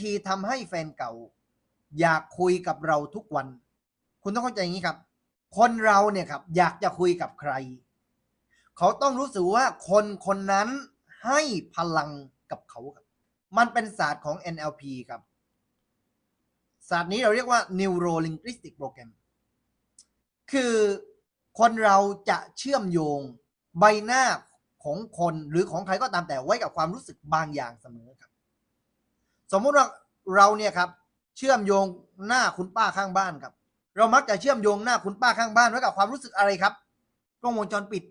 ธีทำให้แฟนเก่า อยากคุยกับเราทุกวัน คุณต้องเข้าใจอย่างนี้ครับ คนเราเนี่ยครับ อยากจะคุยกับใคร เขาต้องรู้สึกว่าคนคนนั้นให้พลังกับเขาครับ มันเป็นศาสตร์ของ NLP ครับ ศาสตร์นี้เราเรียกว่า Neuro Linguistic Program คือคนเราจะเชื่อมโยงใบหน้าของคนหรือของใครก็ตามแต่ไว้กับความรู้สึกบางอย่างเสมอครับ สมมุติว่าเราเนี่ยครับเชื่อมโยงหน้าคุณป้าข้างบ้านครับ เรามักจะเชื่อมโยงหน้าคุณป้าข้างบ้านไว้กับความรู้สึกอะไรครับกล้องวงจรปิด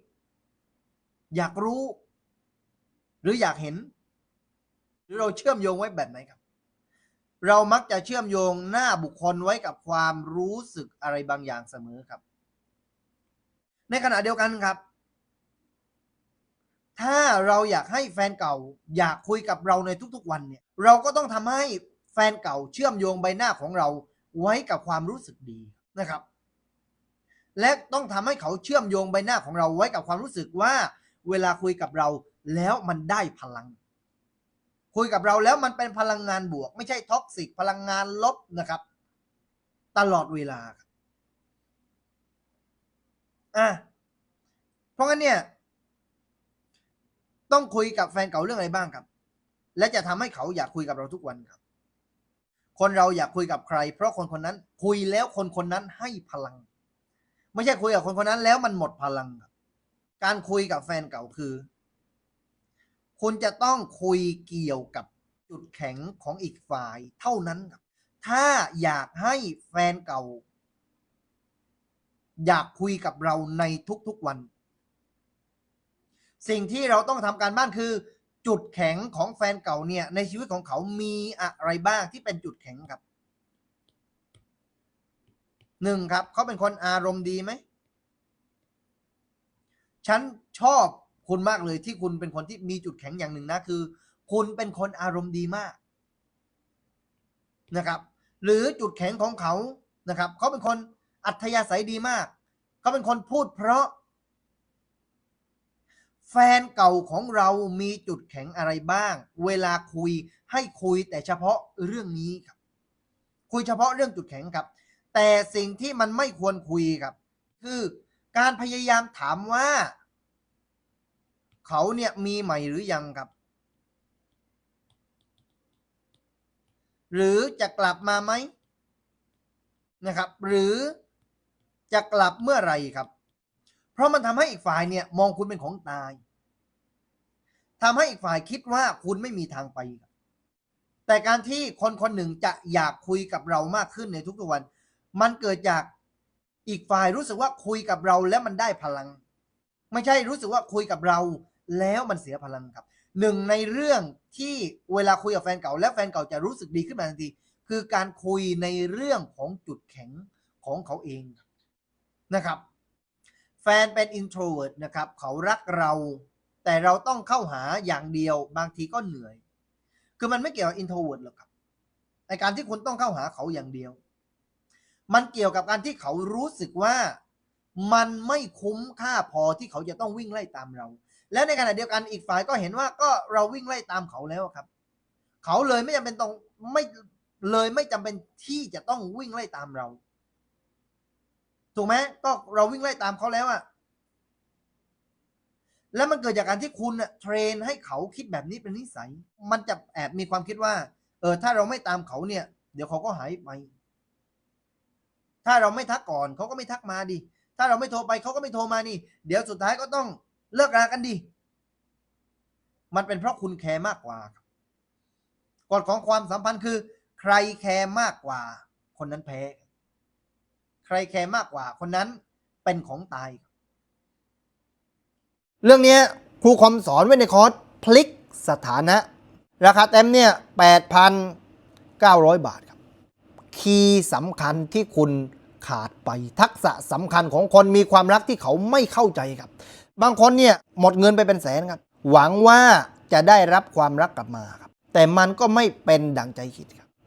อยากรู้ หรืออยากเห็น หรือเราเชื่อมโยงไว้แบบไหนครับ เรามักจะเชื่อมโยงหน้าบุคคลไว้กับความรู้สึกอะไรบางอย่างเสมอครับ ในขณะเดียวกันครับ ถ้าเราอยากให้แฟนเก่าอยากคุยกับเราในทุกๆวันเนี่ย เราก็ต้องทำให้แฟนเก่าเชื่อมโยงใบหน้าของเราไว้กับความรู้สึกดีนะครับ และต้องทำให้เขาเชื่อมโยงใบหน้าของเราไว้กับความรู้สึกว่า เวลาคุยกับเราแล้วมันได้พลัง คุยกับเราแล้วมันเป็นพลังงานบวก ไม่ใช่ท็อกซิกพลังงานลบนะครับ ตลอดเวลาอะเพราะงั้นเนี่ย ต้องคุยกับแฟนเก่าเรื่องอะไรบ้างครับ และจะทำให้เขาอยากคุยกับเราทุกวันครับ คนเราอยากคุยกับใคร เพราะคนคนนั้นคุยแล้วคนคนนั้นให้พลัง ไม่ใช่คุยกับคนคนนั้นแล้วมันหมดพลังครับ การคุยกับแฟนเก่าคือ คุณจะต้องคุยเกี่ยวกับจุดแข็งของอีกฝ่าย เท่านั้นครับ ถ้าอยากให้แฟนเก่า อยากคุยกับเราในทุกๆวัน สิ่งที่เราต้องทำการบ้านคือ จุดแข็งของแฟนเก่าเนี่ย ในชีวิตของเขามีอะไรบ้างที่เป็นจุดแข็งครับหนึ่งครับเขาเป็นคนอารมณ์ดีไหมฉันชอบคุณมากเลยที่คุณเป็นคนที่มีจุดแข็งอย่างหนึ่งนะคือ คุณเป็นคนอารมณ์ดีมากนะครับ หรือจุดแข็งของเขานะครับเขาเป็นคนอัธยาศัยดีมากเขาเป็นคนพูดเพราะ แฟนเก่าของเรามีจุดแข็งอะไรบ้าง เวลาคุยให้คุยแต่เฉพาะเรื่องนี้ครับ คุยเฉพาะเรื่องจุดแข็งครับ แต่สิ่งที่มันไม่ควรคุยครับ คือการพยายามถามว่า เขาเนี่ยมีใหม่หรือยังครับ หรือจะกลับมาไหมนะครับ หรือจะกลับเมื่อไหรครับ เพราะมันทำให้อีกฝ่ายเนี่ยมองคุณเป็นของตายทำให้อีกฝ่ายคิดว่าคุณไม่มีทางไป แต่การที่คนคนหนึ่งจะอยากคุยกับเรามากขึ้นในทุกๆวัน มันเกิดจากอีกฝ่ายรู้สึกว่าคุยกับเราแล้วมันได้พลัง ไม่ใช่รู้สึกว่าคุยกับเราแล้วมันเสียพลังครับหนึ่งในเรื่องที่เวลาคุยกับแฟนเก่า แล้วแฟนเก่าจะรู้สึกดีขึ้นมาทันที คือการคุยในเรื่องของจุดแข็งของเขาเองนะครับ แฟนเป็น introvert นะครับเขารักเรา แต่เราต้องเข้าหาอย่างเดียวบางทีก็เหนื่อย คือมันไม่เกี่ยวกับ introvert หรอกครับ ในการที่คุณต้องเข้าหาเขาอย่างเดียว มันเกี่ยวกับการที่เขารู้สึกว่ามันไม่คุ้มค่าพอที่เขาจะต้องวิ่งไล่ตามเรา และในขณะเดียวกันอีกฝ่ายก็เห็นว่าก็เราวิ่งไล่ตามเขาแล้วครับ เขาเลยไม่จำเป็นต้องไม่เลยไม่จำเป็นที่จะต้องวิ่งไล่ตามเรา ถูกไหมก็เราวิ่งไล่ตามเขาแล้วอะแล้วมันเกิดจากการที่คุณเทรนให้เขาคิดแบบนี้เป็นนิสัย มันจะแอบมีความคิดว่า เออ ถ้าเราไม่ตามเขาเนี่ย เดี๋ยวเขาก็หายไป ถ้าเราไม่ทักก่อนเขาก็ไม่ทักมาดิ ถ้าเราไม่โทรไปเขาก็ไม่โทรมานี่ เดี๋ยวสุดท้ายก็ต้องเลิกรากันดิ มันเป็นเพราะคุณแคร์มากกว่ากฎของความสัมพันธ์คือ ใครแคร์มากกว่า คนนั้นแพ้ ใครแคร์มากกว่า คนนั้นเป็นของตาย เรื่องนี้ครูคอมสอนไว้ในคอร์สพลิกสถานะ ราคาเต็มเนี่ย 8,900 บาทครับ คีย์สำคัญที่คุณขาดไปทักษะสำคัญของคนมีความรักที่เขาไม่เข้าใจครับ บางคนเนี่ยหมดเงินไปเป็นแสนครับ หวังว่าจะได้รับความรักกลับมาครับ แต่มันก็ไม่เป็นดังใจคิดครับ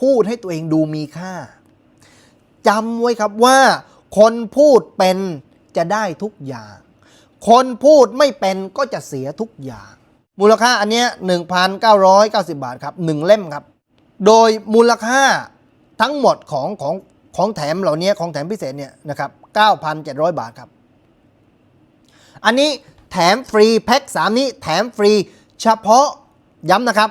พูดให้ตัวเองดูมีค่าจำไว้ครับว่า คนพูดเป็นจะได้ทุกอย่าง คนพูดไม่เป็นก็จะเสียทุกอย่าง มูลค่าอันเนี้ย1,990 บาทครับ 1 เล่มครับ โดยมูลค่าทั้งหมดของของของแถมเหล่านี้ของแถมพิเศษเนี่ยนะครับ 9,700 บาทครับ อันนี้แถมฟรีแพ็ค3 นี้แถมฟรีเฉพาะย้ำนะครับ